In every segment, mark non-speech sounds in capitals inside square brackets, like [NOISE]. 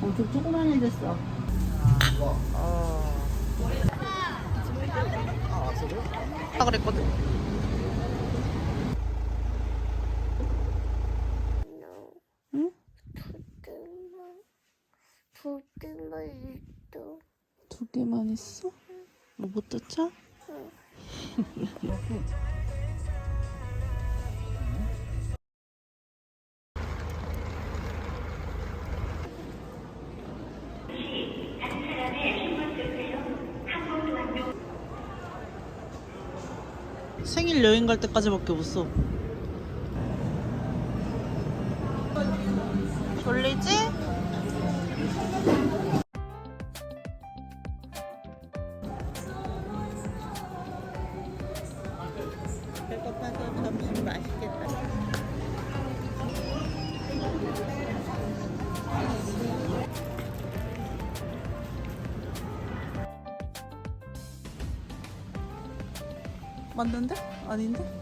엄청 조그만해졌어. 아, 그랬거든. 응? 두 개만 있어. 두 개만 있어? 못 뜯자? [LAUGHS] 여행 갈 때까지밖에 못 써. 졸리지? 배고파서 점심 맛있겠다. 맞는데? 아닌데?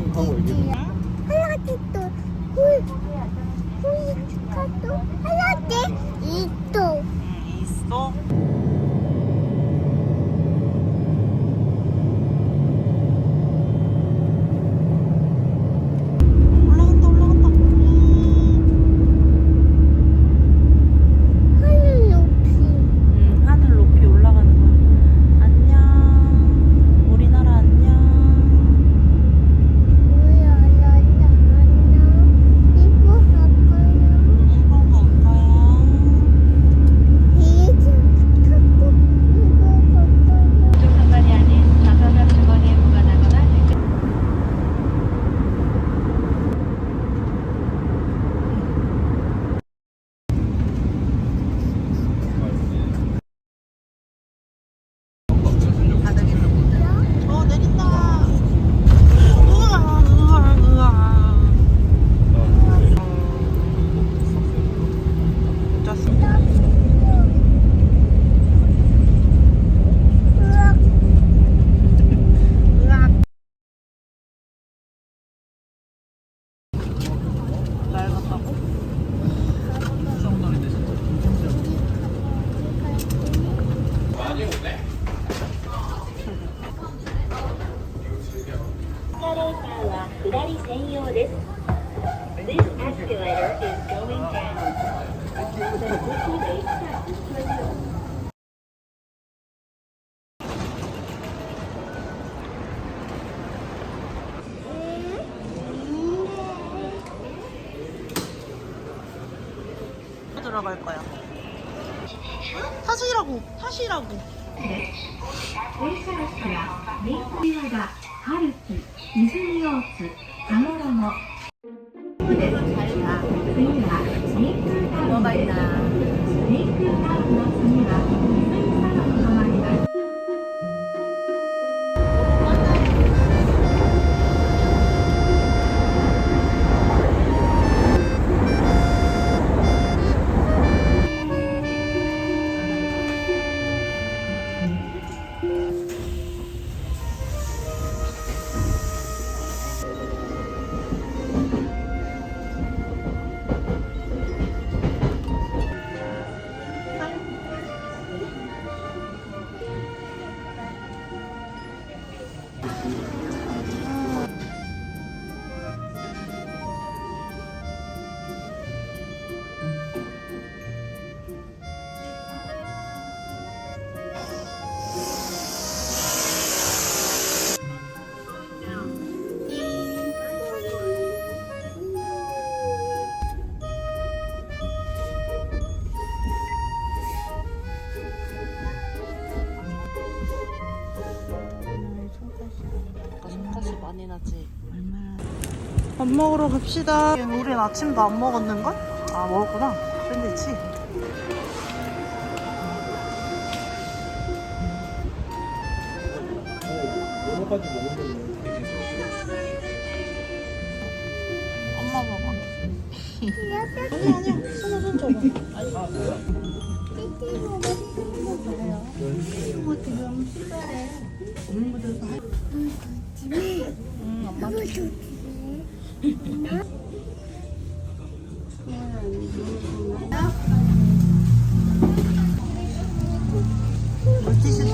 弟弟 들어갈 거야. 사시라고, 사시라고. 이라고. 네. にモバイルな 밥 먹으러 갑시다. 우린 아침도 안 먹었는걸? 아 먹었구나. 샌드위치. 여러 가지 먹으면 엄마 먹어. 아니 아니야. 손에 손 줘봐. 응 엄마.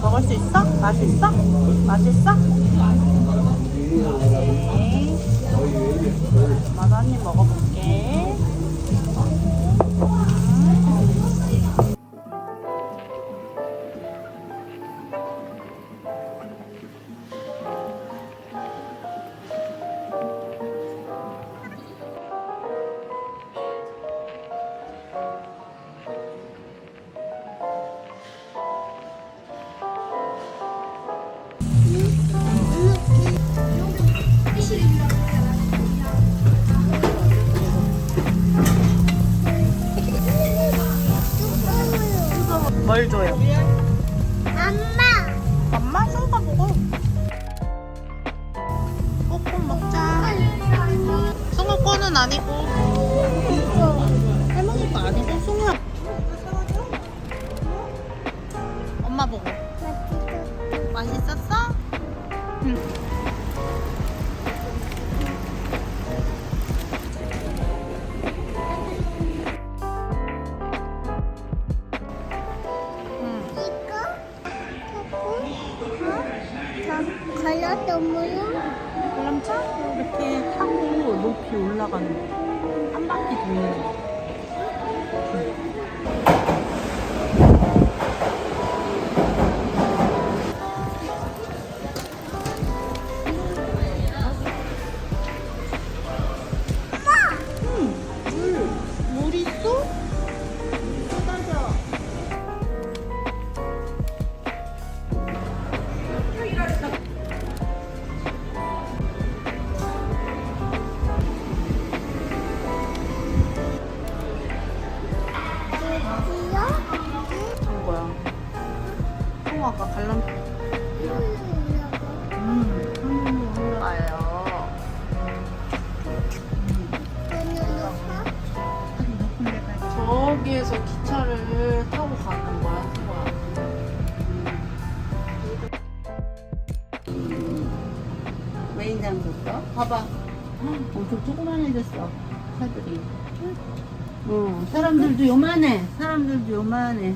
먹을 수 있어? 맛있어? 맛있어? 네. 한입 먹어볼게. 거는 아니고. 할머니 거 아니고 승우야. 엄마 보고. 맛있었어? 응. 응. 저 걸렸던 모양? 관람차 이렇게 타고 높이 올라가는 거. 한 바퀴 도는 거. 저기에서 기차를 타고 가는 거야, 수고야. 메인 장소가 봐봐. 엄청 조그만해 졌어. 차들이. 어, 사람들도 요만해. 사람들도 요만해.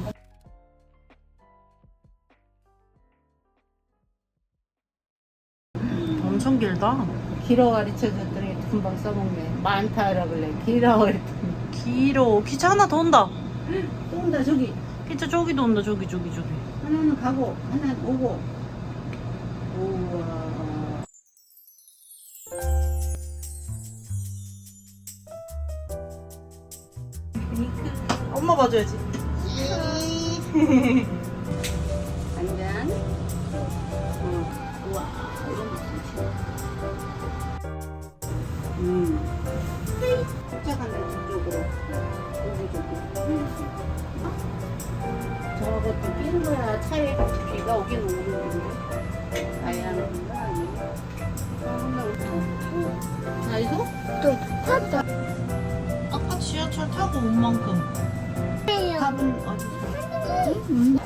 엄청 길다. 길어 가르쳐 줬더니 금방 써먹네. 많다라 그래. 길어 그랬더니. 길어. 기차 하나 더 온다. 또 온다, 저기. 기차 저기도 온다, 저기, 저기, 저기. 하나는 가고, 하나는 오고. 우와. 엄마 봐줘야지. [LAUGHS] 안전. 어. 우와, 이런 거 좋지. 음. 쫓아간다, 끼는 거야. 차에 비가 오긴 오는데. 아야 하는 거 아니야? 나 이거? 또 탔다. 아까 지하철 타고 온 만큼. 밥은 어디서?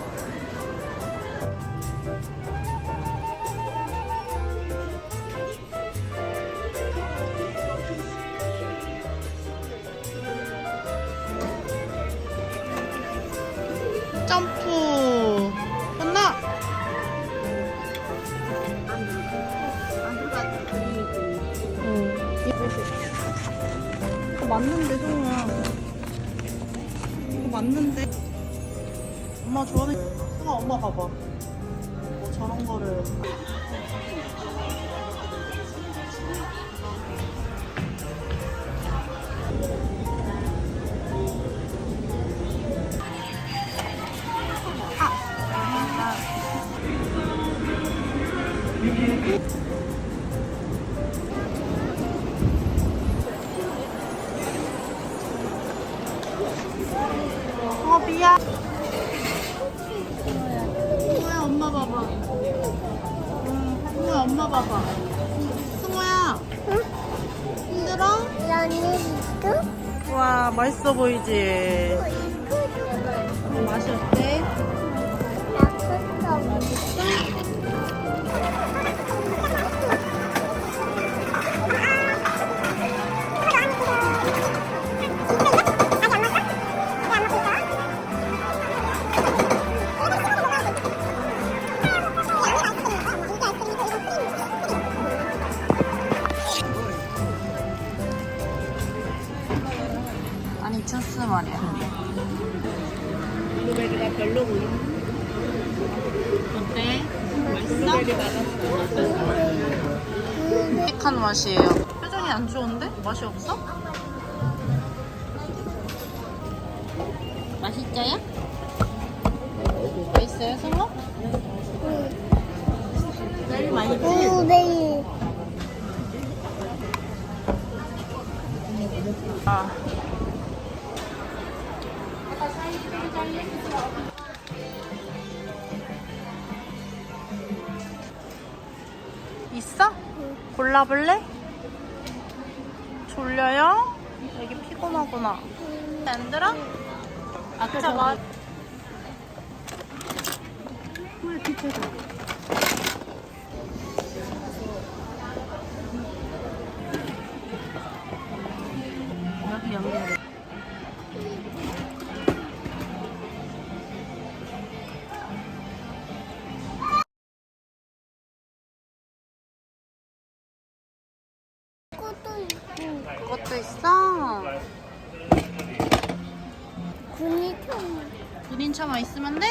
봐봐 뭐 저런 거를. 어 미안. 승우야 응 승우야 엄마 봐봐. 승우야. 힘들어? 연예인도 와 맛있어 보이지? 맛이 어때? 맛이 없어? 맛있어요? 맛있어요 성호? 제일 많이 블루베리 아. 있어? 골라볼래? 졸려요? 되게 피곤하구나. 안 들어? 아까 맛. 여기 군인차만 있으면 돼?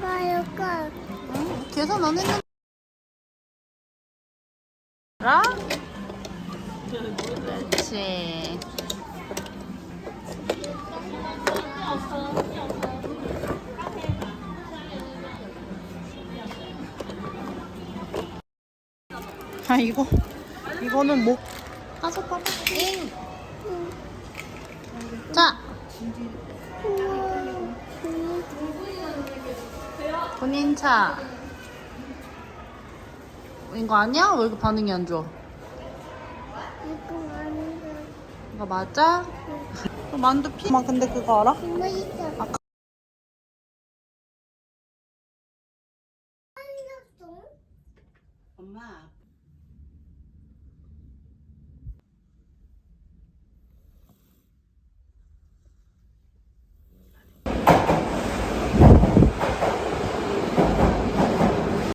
가요가 응, 계산 안 했는데. 라? 그렇지. 아 이거 이거는 목 가서 봐봐. 자 군인차. 이거 아니야? 왜 이렇게 반응이 안 좋아? 이거 맞아? 그 만두 피. 엄마 근데 그거 알아? 아까-